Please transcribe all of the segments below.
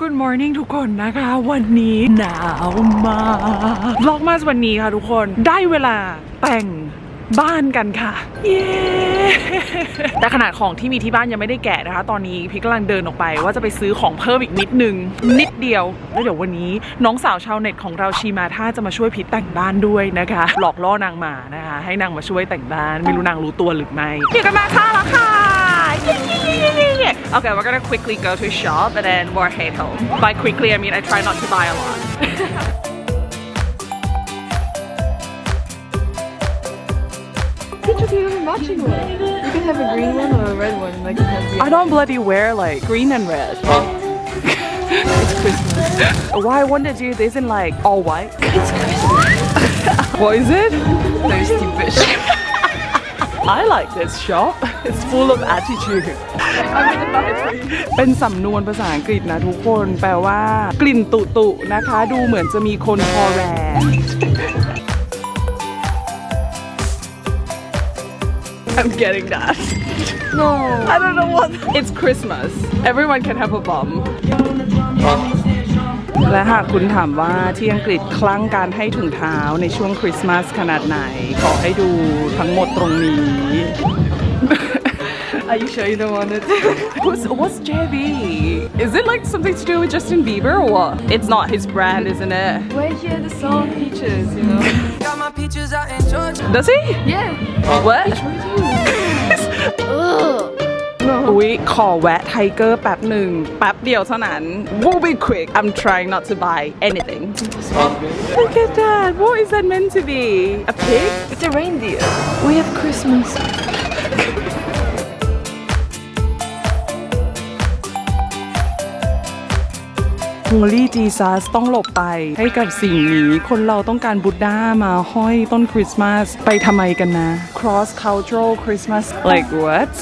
Good morning ทุกคนนะคะ วันนี้หนาวมากล็อกมาวันนี้ค่ะทุกคนได้เวลาแต่งบ้านกันค่ะ เย้ แต่ขนาดของที่มีที่บ้านยังไม่ได้แกะนะคะ ตอนนี้พี่กำลังเดินออกไปว่าจะไปซื้อของเพิ่มอีกนิดนึง นิดเดียว แล้วเดี๋ยววันนี้น้องสาวชาวเน็ตของเราชีมาท่าจะมาช่วยพิษแต่งบ้านด้วยนะคะ หลอกล่อนางมานะคะ ให้นางมาช่วยแต่งบ้าน ไม่รู้นางรู้ตัวหรือไม่พี่กันมาท่าแล้วค่ะ Okay, we're gonna quickly go to a shop and then we'll head home. By quickly, I mean I try not to buy a lot. Which of you have a matching one? You can have a green one or a red one. and I have I don't bloody wear like green and red. Oh. it's Christmas. Why I want to do this in like all white? It's Christmas. what is it? thirsty bitch. I like this shop. It's full of attitude. I'm gonna buy it for you. เป็นสำนวนภาษาอังกฤษนะทุกคนแปลว่ากลิ่นตุตุนะคะ ดูเหมือนจะมีคนคอแรง I'm getting that. No. I don't know what. It's Christmas. Everyone can have a bum. และหากคุณถามว่าที่อังกฤษคลั่งการให้ถุงเท้าในช่วงคริสต์มาสขนาดไหน ขอให้ดูทั้งหมดตรงนี้ Are you sure you don't want it? Who's, what's JB? Is it like something to do with Justin Bieber or what? It's not his brand, isn't it? Wait here, the song Peaches, you know? Got my peaches out in Georgia. Does he? Yeah. What? Ugh. อุ๊ยขอแวะไทเกอร์แป๊บหนึ่งแป๊บเดียวเท่านั้น We'll be quick I'm trying not to buy anything Look at that What is that meant to be A pig? It's a reindeer. We have Christmas. โ o ลี่จีซัสต้องหลบไปให้กับสิ่งนี้ คนเราต้องการบุตด้ามาห้อยต้นคริสต์มาสไปทำไมกันนะ cross cultural Christmas like what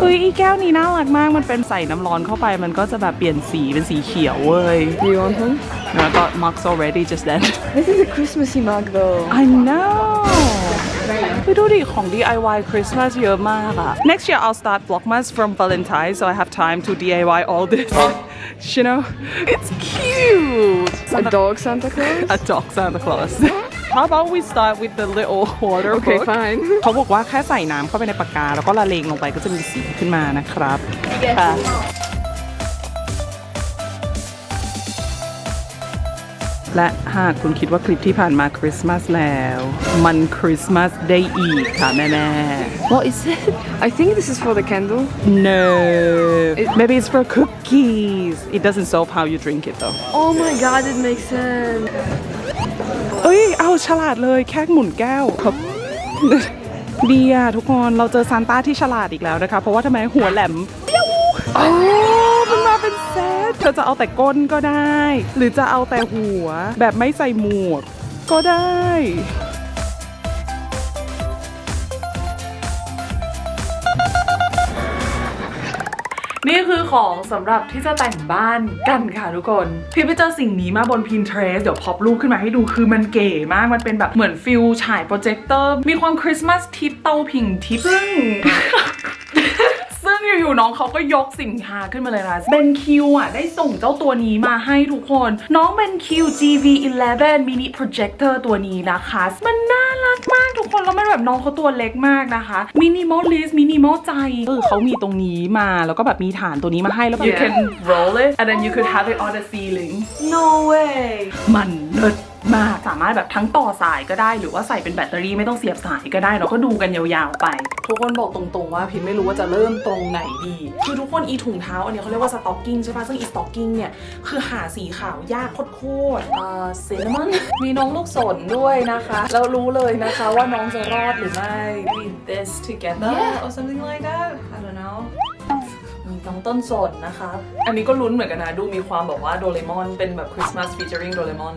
เฮ้ยอีแก้วนี้น่ารักมากมันเป็นใส่น้ำร้อนเข้าไปมันก็จะแบบเปลี่ยนสีเป็นสีเขียวเว้ย Do you want one? No, I got mugs already just then This is a Christmassy mug though. I know ไปดูดิของ DIY Christmas เยอะมากอะ Next year I'll start Vlogmas from Valentine's so I have time to DIY all this you know it's cute A dog Santa Claus? a dog Santa Claus How about we start with the little water Okay, book fine. เขาบอกว่าแค่ใส่น้ำเข้าไปในปากกา แล้วก็ละเลงลงไปก็จะมีสีขึ้นมานะครับค่ะ และหากคุณคิดว่าคลิปที่ผ่านมาคริสต์มาสแล้ว มันคริสต์มาสได้อีกค่ะแม่แม่ What is it? I think this is for the candle. No maybe it's for cookies it doesn't solve how you drink it though Oh my god, it makes sense. เอ้ย เอาฉลาดเลยแค่หมุนแก้วครับดีอะทุกคนเราเจอซานต้าที่ฉลาดอีกแล้วนะคะ เพราะว่าทำไมหัวแหลมเปี้ยวอ๋อมันมาเป็นเซต เธอจะเอาแต่ก้นก็ได้ หรือจะเอาแต่หัว แบบไม่ใส่หมวก ก็ได้นี่คือของสำหรับที่จะแต่งบ้านกันค่ะทุกคน พี่ไปเจอสิ่งนี้มาบน Pinterest เดี๋ยวพอปรูปขึ้นมาให้ดูคือมันเก๋มาก มันเป็นแบบเหมือนฟิลฉายโปรเจคเตอร์ มีความคริสต์มาสทิปเตาผิงทิปซึ่งซึ่ง อยู่ๆน้องเขาก็ยกสินค้าขึ้นมาเลยนะเบนคิวอะได้ส่งเจ้าตัวนี้มาให้ทุกคน น้องเบนคิว GV11 mini projector ตัวนี้นะคะ มันน่ารักมากทุกคน แล้วมันแบบน้องเขาตัวเล็กมากนะคะ minimalist minimal ใจเออเขามีตรงนี้มาแล้วก็แบบมีฐานตัวนี้มาให้แล้วแบบ you can roll it and then you could have it on the ceiling No way. มันเลิศ มาก สามารถแบบทั้งต่อสายก็ได้ หรือว่าใส่เป็นแบตเตอรี่ไม่ต้องเสียบสายก็ได้เราก็ดูกันยาวๆไป ทุกคนบอกตรงๆว่าพิมไม่รู้ว่าจะเริ่มตรงไหนดี คือทุกคนอีถุงเท้าอันเนี้ยเขาเรียกว่าสต็อกกิ้งใช่ปะซึ่งอีสต็อกกิ้งเนี่ยคือหาสีขาวยากโคตรๆเอ่อเซนมอนมีน้องลูกศรด้วยนะคะแล้วรู้เลยนะคะว่าน้องจะรอดหรือไม่ Maybe this together Yeah. or something like that I don't know มีน้องต้นสนนะคะ อันนี้ก็ลุ้นเหมือนกันนะ ดูมีความแบบว่าโดเรมอน เป็นแบบคริสต์มาส featuring โดเรมอน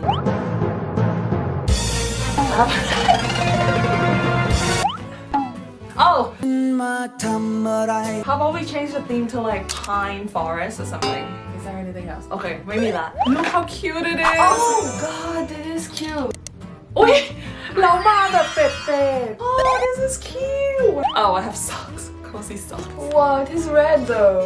Oh มาทำอะไร how about we change the theme to like pine forest or something is there anything else okay ไม่มีละ look how cute it is Oh god, it is cute. อุ้ยเรามาแบบเป็ดเป็ด oh this is cute oh I have socks cozy socks Wow, it is red though.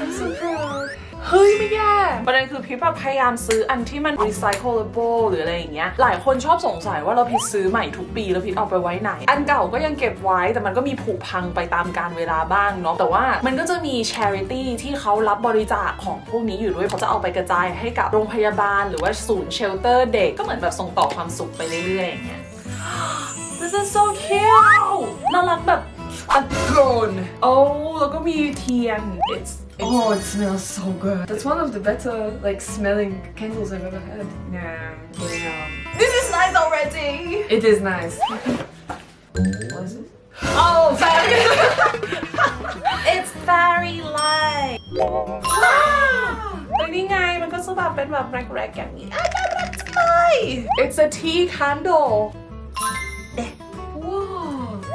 I'm so proud. เฮ้ยไม่แย่ประเด็นคือพี่แบบพยายามซื้ออันที่มัน recyclable หรืออะไรอย่างเงี้ย หลายคนชอบสงสัยว่าเราพิดซื้อใหม่ทุกปีแล้วพิดเอาไปไว้ไหน อันเก่าก็ยังเก็บไว้แต่มันก็มีผุพังไปตามการเวลาบ้างเนาะแต่ว่ามันก็จะมี charity ที่เขารับบริจาคของพวกนี้อยู่ด้วยเขาจะเอาไปกระจายให้กับโรงพยาบาล หรือว่าศูนย์เชลเตอร์เด็กก็เหมือนแบบส่งต่อความสุขไปเรื่อยๆอย่างเงี้ย This is so cute น่ารักแบบ อัดโกรนโอ้แล้วก็มีเทียน it's Oh, it smells so good. That's one of the better, like, smelling candles I've ever had. yeah Yeah. this is nice already It is nice. what is it? oh very it's very light เป็นนี่ไงมันก็จะแบบเป็นแบบแรกๆอย่างนี้อ่ะน่ารักจังเลย it's a tea candle Whoa.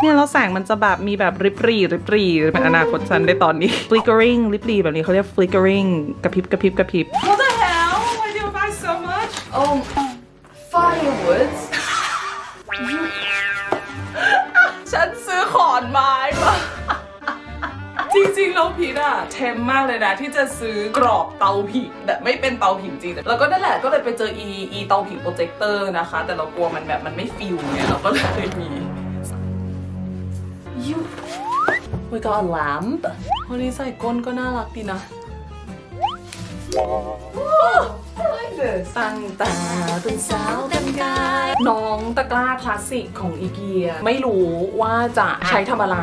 เนี่ยแล้วแสงมันจะแบบมีแบบริบรีริบรีเป็นอนาคตฉันได้ตอนนี้ flickering ริบรีแบบนี้เขาเรียก flickering กระพริบกระพริบกระพริบ What the hell why do you buy so much Oh, firewoods. ฉันซื้อขอนไม้มาจริงๆเราพีดอะเทมมากเลยนะ ที่จะซื้อกรอบเตาผิงแบบไม่เป็นเตาผิงจริงแล้วก็นั่นแหละก็เลยไปเจออีอีเตาผิงโปรเจคเตอร์นะคะ แต่เรากลัวมันแบบมันไม่ฟิลไงเราก็เลยมี You. We got a lamp วันนี้ใส่ก้นก็น่ารักดีนะ I like this. ตั้งตาเป็นสาวเต็มกายน้องตะกร้าคลาสสิกของอีเกีย ไม่รู้ว่าจะใช้ทำอะไร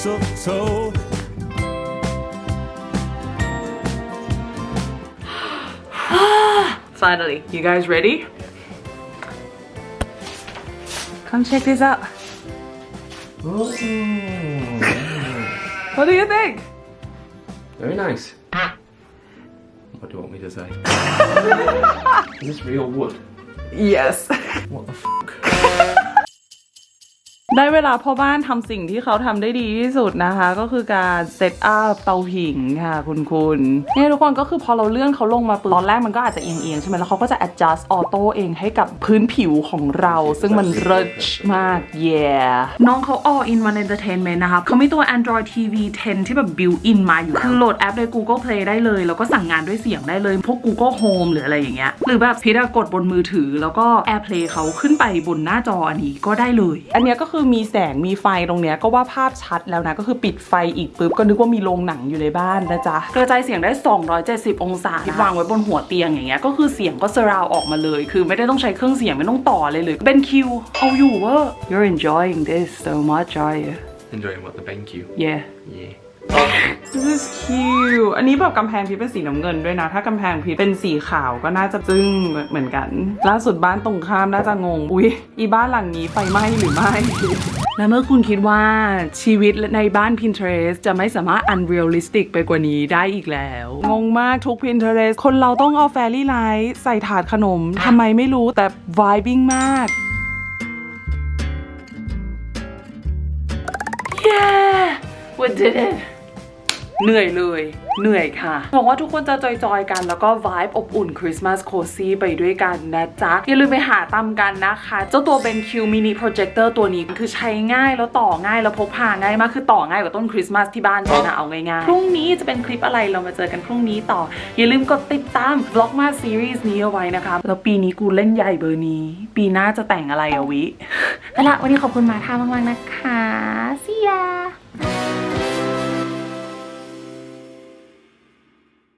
mistletoe. Finally you guys ready come check this out oh. what do you think Very nice. What do you want me to say? Is this real wood? yes What the f? ได้เวลาพ่อบ้านทำสิ่งที่เขาทำได้ดีที่สุดนะคะ ก็คือการเซตอัพเตาผิงค่ะ คุณคุณเนี่ยทุกคนก็คือพอเราเลื่อนเขาลงมาปุ๊บตอนแรกมันก็อาจจะเอียงๆใช่ไหมแล้วเขาก็จะ adjust auto เองให้กับพื้นผิวของเรา ซึ่งมันเริชมาก yeah น้องเขา all in one entertainment นะคะเขามีตัว Android TV 10 ที่แบบ built in มาอยู่คือโหลดแอปใน Google Play ได้เลย แล้วก็สั่งงานด้วยเสียงได้เลย พวก Google Home หรืออะไรอย่างเงี้ยหรือแบบพีดากดบนมือถือ แล้วก็ AirPlay เขาขึ้นไปบนหน้าจออันนี้ก็ได้เลย อันเนี้ยก็คือมีแสงมีไฟตรงเนี้ยก็ว่าภาพชัดแล้วนะ ก็คือปิดไฟอีกปุ๊บก็นึกว่ามีโรงหนังอยู่ในบ้านนะจ๊ะ กระจายเสียงได้ 270 องศาที่วางไว้บนหัวเตียงอย่างเงี้ยก็คือเสียงก็สราวออกมาเลย คือไม่ได้ต้องใช้เครื่องเสียงไม่ต้องต่อเลยเลยเป็นคิวเอาอยู่เว่า You're enjoying this so much are you Enjoying what the BenQ? Yeah Yeah. This is cute อันนี้แบบกำแพงพีเป็นสีน้ำเงินด้วยนะ ถ้ากำแพงพีเป็นสีขาวก็น่าจะจึ้งเหมือนกัน ล่าสุดบ้านตรงข้ามน่าจะงง อุ๊ย อีบ้านหลังนี้ไฟไหม้หรือไม่และเมื่อคุณคิดว่าชีวิตในบ้าน Pinterest จะไม่สามารถ unrealistic ไปกว่านี้ได้อีกแล้ว งงมากทุก Pinterest คนเราต้องเอาแฟรี่ไลท์ใส่ถาดขนมทำไมไม่รู้แต่ vibing มาก Yeah we did it เหนื่อยเลย เหนื่อยค่ะ หวังว่าทุกคนจะจอยๆกันแล้วก็ vibe อบอุ่นคริสต์มาสโคซี่ไปด้วยกันนะจ๊ะ อย่าลืมไปหาตามกันนะคะ เจ้าตัว BenQ Mini Projector ตัวนี้คือใช้ง่ายแล้วต่อง่ายแล้วพกพาง่ายมากคือต่อง่ายกว่าต้นคริสต์มาสที่บ้านฉันนะเอาง่ายๆ พรุ่งนี้จะเป็นคลิปอะไรเรามาเจอกันพรุ่งนี้ต่อ อย่าลืมกดติดตาม Vlogma Series นี้เอาไว้นะคะ แล้วปีนี้กูเล่นใหญ่เบอร์นี้ ปีหน้าจะแต่งอะไรอะวิเอาละวันนี้ขอบคุณมาท่ามากๆนะคะ see ya